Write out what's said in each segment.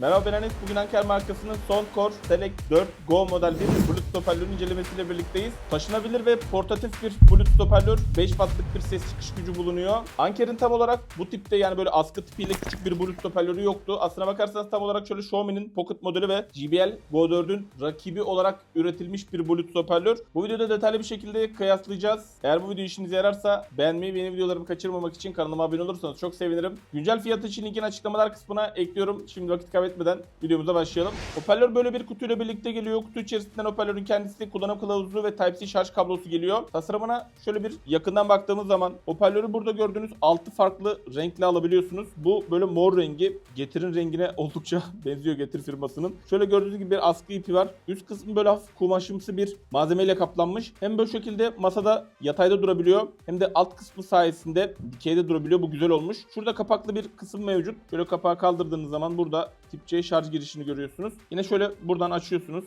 Merhaba ben Enes. Bugün Anker markasının Soundcore Select 4 Go model bir Bluetooth hoparlörün incelemesiyle birlikteyiz. Taşınabilir ve portatif bir Bluetooth hoparlör 5 wattlık bir ses çıkış gücü bulunuyor. Anker'in tam olarak bu tipte yani böyle askı tipiyle küçük bir Bluetooth hoparlörü yoktu. Aslına bakarsanız tam olarak şöyle Xiaomi'nin Pocket modeli ve JBL Go 4'ün rakibi olarak üretilmiş bir Bluetooth hoparlör. Bu videoda detaylı bir şekilde kıyaslayacağız. Eğer bu video işinize yararsa beğenmeyi ve yeni videolarımı kaçırmamak için kanalıma abone olursanız çok sevinirim. Güncel fiyatı için linkini açıklamalar kısmına ekliyorum. Şimdi vakit kaybetmeden videomuza başlayalım. Hoparlör böyle bir kutuyla birlikte geliyor. Kutu içerisinden hoparlörün kendisi, kullanım kılavuzu ve Type-C şarj kablosu geliyor. Tasarımına şöyle bir yakından baktığımız zaman hoparlörü burada gördüğünüz 6 farklı renkle alabiliyorsunuz. Bu böyle mor rengi. Getir'in rengine oldukça benziyor Getir firmasının. Şöyle gördüğünüz gibi bir askı ipi var. Üst kısmı böyle hafif kumaşımsı bir malzemeyle kaplanmış. Hem böyle şekilde masada yatayda durabiliyor hem de alt kısmı sayesinde dikeyde durabiliyor. Bu güzel olmuş. Şurada kapaklı bir kısım mevcut. Şöyle kapağı kaldırdığınız zaman burada tip C şarj girişini görüyorsunuz. Yine şöyle buradan açıyorsunuz.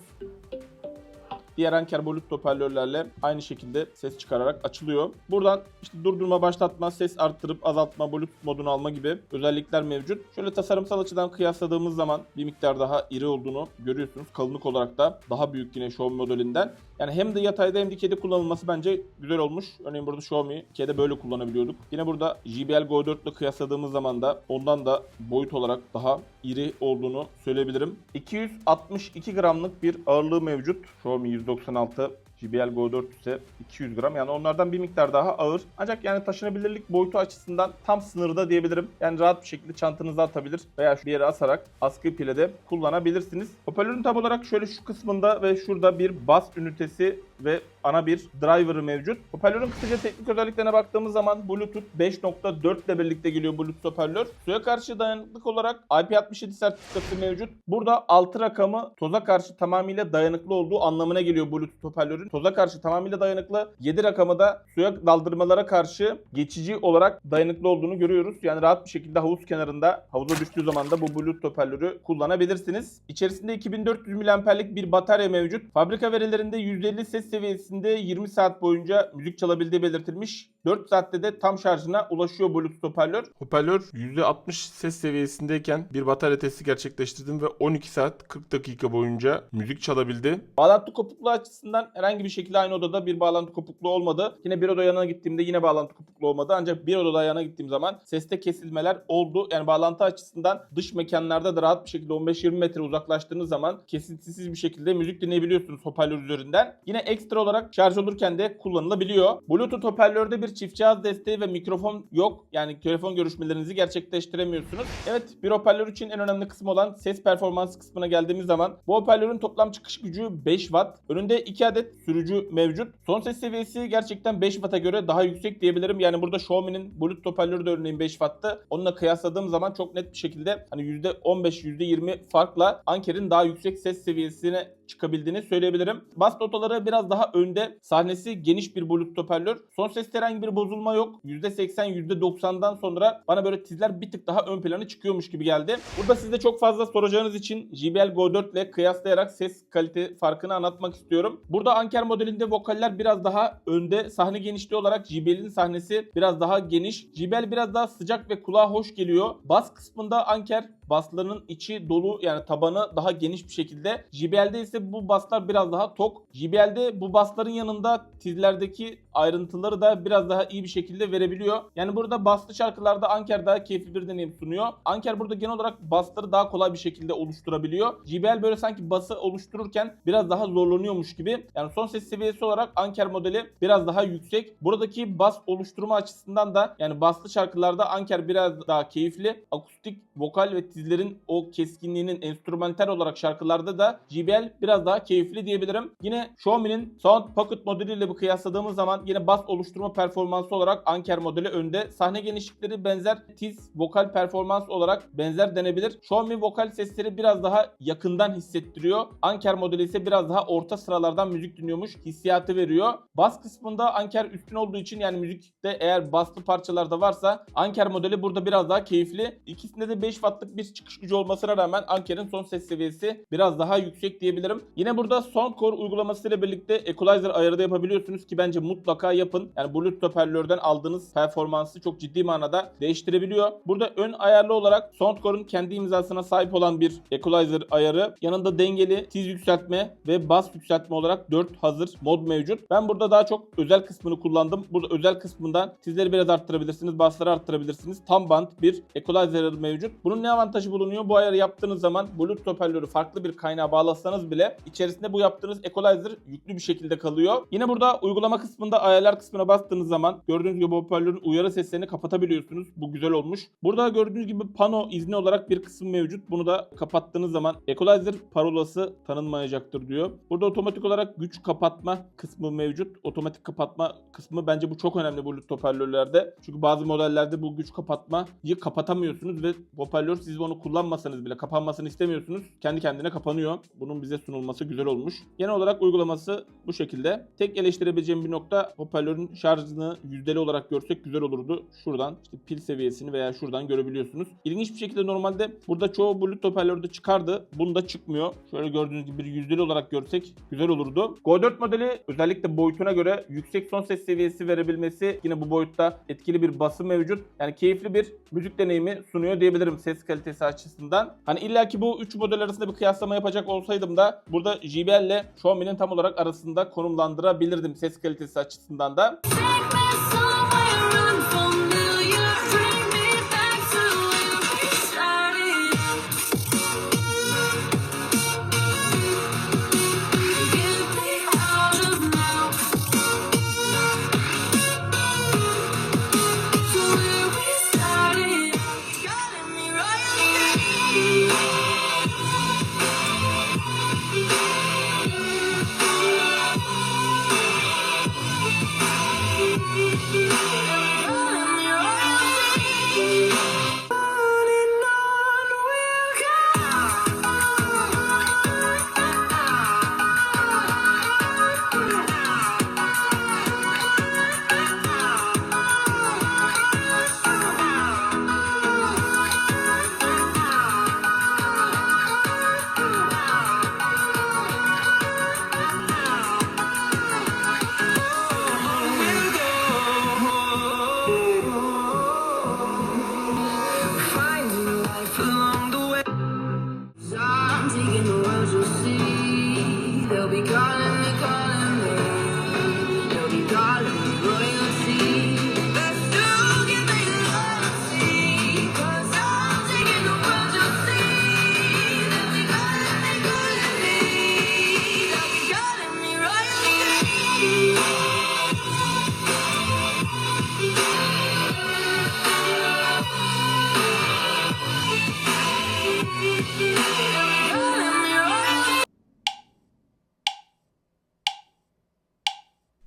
Diğer Anker Bluetooth hoparlörlerle aynı şekilde ses çıkararak açılıyor. Buradan işte durdurma, başlatma, ses arttırıp azaltma, Bluetooth modunu alma gibi özellikler mevcut. Şöyle tasarımsal açıdan kıyasladığımız zaman bir miktar daha iri olduğunu görüyorsunuz. Kalınlık olarak da daha büyük yine Xiaomi modelinden. Yani hem de yatayda hem dikeyde kullanılması bence güzel olmuş. Örneğin burada Xiaomi dikeyde böyle kullanabiliyorduk. Yine burada JBL Go 4 ile kıyasladığımız zaman da ondan da boyut olarak daha iri olduğunu söyleyebilirim. 262 gramlık bir ağırlığı mevcut. Xiaomi 196 JBL Go 4 ise 200 gram. Yani onlardan bir miktar daha ağır. Ancak yani taşınabilirlik boyutu açısından tam sınırda diyebilirim. Yani rahat bir şekilde çantanıza atabilir veya bir yere asarak askı ipiyle de kullanabilirsiniz. Hoparlörün tam olarak şöyle şu kısmında ve şurada bir bas ünitesi ve ana bir driver'ı mevcut. Hoparlörün kısaca teknik özelliklerine baktığımız zaman Bluetooth 5.4 ile birlikte geliyor Bluetooth hoparlör. Suya karşı dayanıklık olarak IP67 sertifikası mevcut. Burada 6 rakamı toza karşı tamamıyla dayanıklı olduğu anlamına geliyor Bluetooth hoparlörün. Toza karşı tamamıyla dayanıklı. 7 rakamı da suya daldırmalara karşı geçici olarak dayanıklı olduğunu görüyoruz. Yani rahat bir şekilde havuz kenarında havuza düştüğü zaman da bu Bluetooth hoparlörü kullanabilirsiniz. İçerisinde 2400 mAh'lik bir batarya mevcut. Fabrika verilerinde %50 ses seviyesinde 20 saat boyunca müzik çalabildiği belirtilmiş. 4 saatte de tam şarjına ulaşıyor Bluetooth hoparlör. Hoparlör %60 ses seviyesindeyken bir batarya testi gerçekleştirdim ve 12 saat 40 dakika boyunca müzik çalabildi. Bağlantı kopukluğu açısından herhangi bir şekilde aynı odada bir bağlantı kopukluğu olmadı. Yine bir oda yanına gittiğimde yine bağlantı kopukluğu olmadı. Ancak bir odada yana gittiğim zaman seste kesilmeler oldu. Yani bağlantı açısından dış mekanlarda da rahat bir şekilde 15-20 metre uzaklaştığınız zaman kesintisiz bir şekilde müzik dinleyebiliyorsunuz hoparlör üzerinden. Yine ekstra olarak şarj olurken de kullanılabiliyor. Bluetooth hoparlörde bir çift cihaz desteği ve mikrofon yok. Yani telefon görüşmelerinizi gerçekleştiremiyorsunuz. Evet bir hoparlör için en önemli kısmı olan ses performansı kısmına geldiğimiz zaman bu hoparlörün toplam çıkış gücü 5 watt. Önünde 2 adet sürücü mevcut. Son ses seviyesi gerçekten 5 watt'a göre daha yüksek diyebilirim. Yani burada Xiaomi'nin Bluetooth hoparlörü de örneğin 5 watt'tı. Onunla kıyasladığım zaman çok net bir şekilde hani %15 %20 farkla Anker'in daha yüksek ses seviyesine çıkabildiğini söyleyebilirim. Bas notaları biraz daha önde. Sahnesi geniş bir Bluetooth hoparlör. Son seste herhangi bir bozulma yok. %80 %90'dan sonra bana böyle tizler bir tık daha ön plana çıkıyormuş gibi geldi. Burada sizde çok fazla soracağınız için JBL Go 4 ile kıyaslayarak ses kalite farkını anlatmak istiyorum. Burada Anker modelinde vokaller biraz daha önde. Sahne genişliği olarak JBL'in sahnesi biraz daha geniş. JBL biraz daha sıcak ve kulağa hoş geliyor. Bas kısmında Anker baslarının içi dolu yani tabanı daha geniş bir şekilde. JBL'de ise bu baslar biraz daha tok. JBL'de bu basların yanında tizlerdeki ayrıntıları da biraz daha iyi bir şekilde verebiliyor. Yani burada baslı şarkılarda Anker daha keyifli bir deneyim sunuyor. Anker burada genel olarak basları daha kolay bir şekilde oluşturabiliyor. JBL böyle sanki bası oluştururken biraz daha zorlanıyormuş gibi. Yani son ses seviyesi olarak Anker modeli biraz daha yüksek. Buradaki bas oluşturma açısından da yani baslı şarkılarda Anker biraz daha keyifli. Akustik, vokal ve tizlerin o keskinliğinin enstrümantal olarak şarkılarda da JBL biraz daha keyifli diyebilirim. Yine Xiaomi'nin Sound Pocket modeliyle bu kıyasladığımız zaman yine bas oluşturma performansı olarak Anker modeli önde. Sahne genişlikleri benzer. Tiz vokal performans olarak benzer denebilir. Xiaomi vokal sesleri biraz daha yakından hissettiriyor. Anker modeli ise biraz daha orta sıralardan müzik dinliyormuş hissiyatı veriyor. Bas kısmında Anker üstün olduğu için yani müzikte eğer baslı parçalar da varsa Anker modeli burada biraz daha keyifli. İkisinde de 5 wattlık bir çıkış gücü olmasına rağmen Anker'in son ses seviyesi biraz daha yüksek diyebilirim. Diyebilirim. Yine burada Soundcore uygulaması ile birlikte equalizer ayarı da yapabiliyorsunuz ki bence mutlaka yapın. Yani Bluetooth hoparlörden aldığınız performansı çok ciddi manada değiştirebiliyor. Burada ön ayarlı olarak Soundcore'un kendi imzasına sahip olan bir equalizer ayarı. Yanında dengeli, tiz yükseltme ve bas yükseltme olarak 4 hazır mod mevcut. Ben burada daha çok özel kısmını kullandım. Burada özel kısmından tizleri biraz arttırabilirsiniz, basları arttırabilirsiniz. Tam band bir equalizer mevcut. Bunun ne avantajı bulunuyor? Bu ayarı yaptığınız zaman Bluetooth hoparlörü farklı bir kaynağa bağlasanız bile içerisinde bu yaptığınız equalizer yüklü bir şekilde kalıyor. Yine burada uygulama kısmında ayarlar kısmına bastığınız zaman gördüğünüz gibi hoparlörün uyarı seslerini kapatabiliyorsunuz. Bu güzel olmuş. Burada gördüğünüz gibi pano izni olarak bir kısım mevcut. Bunu da kapattığınız zaman equalizer parolası tanınmayacaktır diyor. Burada otomatik olarak güç kapatma kısmı mevcut. Otomatik kapatma kısmı bence bu çok önemli Bluetooth hoparlörlerde. Çünkü bazı modellerde bu güç kapatmayı kapatamıyorsunuz ve hoparlör siz onu kullanmasanız bile kapanmasını istemiyorsunuz. Kendi kendine kapanıyor. Bunun bize sunulması güzel olmuş. Genel olarak uygulaması bu şekilde. Tek eleştirebileceğim bir nokta hoparlörün şarjını yüzdeli olarak görsek güzel olurdu. Şuradan işte pil seviyesini veya şuradan görebiliyorsunuz. İlginç bir şekilde normalde burada çoğu Bluetooth hoparlörde çıkardı. Bunda çıkmıyor. Şöyle gördüğünüz gibi yüzdeli olarak görsek güzel olurdu. Go 4 modeli özellikle boyutuna göre yüksek son ses seviyesi verebilmesi yine bu boyutta etkili bir bası mevcut. Yani keyifli bir müzik deneyimi sunuyor diyebilirim ses kalitesi açısından. Hani illaki bu 3 model arasında bir kıyaslama yapacak olsaydım da burada JBL ile Xiaomi'nin tam olarak arasında konumlandırabilirdim ses kalitesi açısından da.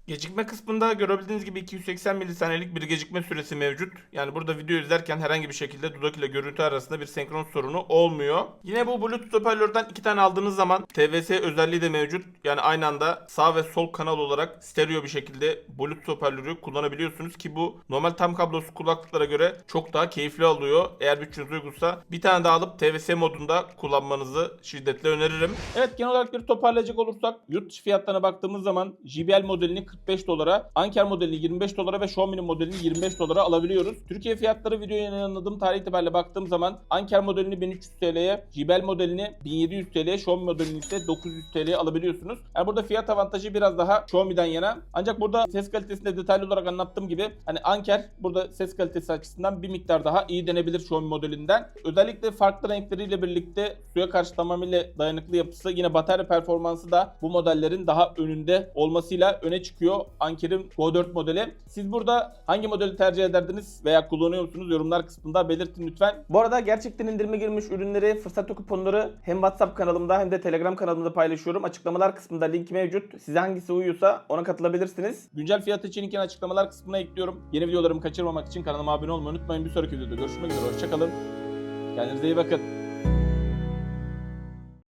Gecikme kısmında görebildiğiniz gibi 280 milisaniyelik bir gecikme süresi mevcut. Yani burada video izlerken herhangi bir şekilde dudak ile görüntü arasında bir senkron sorunu olmuyor. Yine bu Bluetooth hoparlörden iki tane aldığınız zaman TVS özelliği de mevcut. Yani aynı anda sağ ve sol kanal olarak stereo bir şekilde Bluetooth hoparlörü kullanabiliyorsunuz ki bu normal tam kablosuz kulaklıklara göre çok daha keyifli oluyor. Eğer bütçeniz uygunsa bir tane daha alıp TVS modunda kullanmanızı şiddetle öneririm. Evet genel olarak bir toparlayacak olursak yurt dışı fiyatlarına baktığımız zaman JBL modelini 45 dolara, Anker modelini 25 dolara ve Xiaomi'nin modelini 25 dolara alabiliyoruz. Türkiye fiyatları videoya yayınladığım tarih itibariyle baktığım zaman Anker modelini 1300 TL'ye, JBL modelini 1700 TL'ye, Xiaomi modelini ise 900 TL'ye alabiliyorsunuz. Yani burada fiyat avantajı biraz daha Xiaomi'den yana. Ancak burada ses kalitesinde detaylı olarak anlattığım gibi hani Anker burada ses kalitesi açısından bir miktar daha iyi denebilir Xiaomi modelinden. Özellikle farklı renkleriyle birlikte suya karşı tamamıyla dayanıklı yapısı yine batarya performansı da bu modellerin daha önünde olmasıyla öne çıkıyor Anker'in Go 4 modeli. Siz burada hangi modeli tercih ederdiniz veya kullanıyor musunuz yorumlar kısmında belirtin lütfen. Bu arada gerçekten indirime girmiş ürünleri, fırsat kuponları hem WhatsApp kanalımda hem de Telegram kanalımda paylaşıyorum. Açıklamalar kısmında link mevcut. Size hangisi uyuyorsa ona katılabilirsiniz. Güncel fiyat için linkini açıklamalar kısmına ekliyorum. Yeni videolarımı kaçırmamak için kanalıma abone olmayı unutmayın. Bir sonraki videoda görüşmek üzere. Hoşçakalın. Kendinize iyi bakın.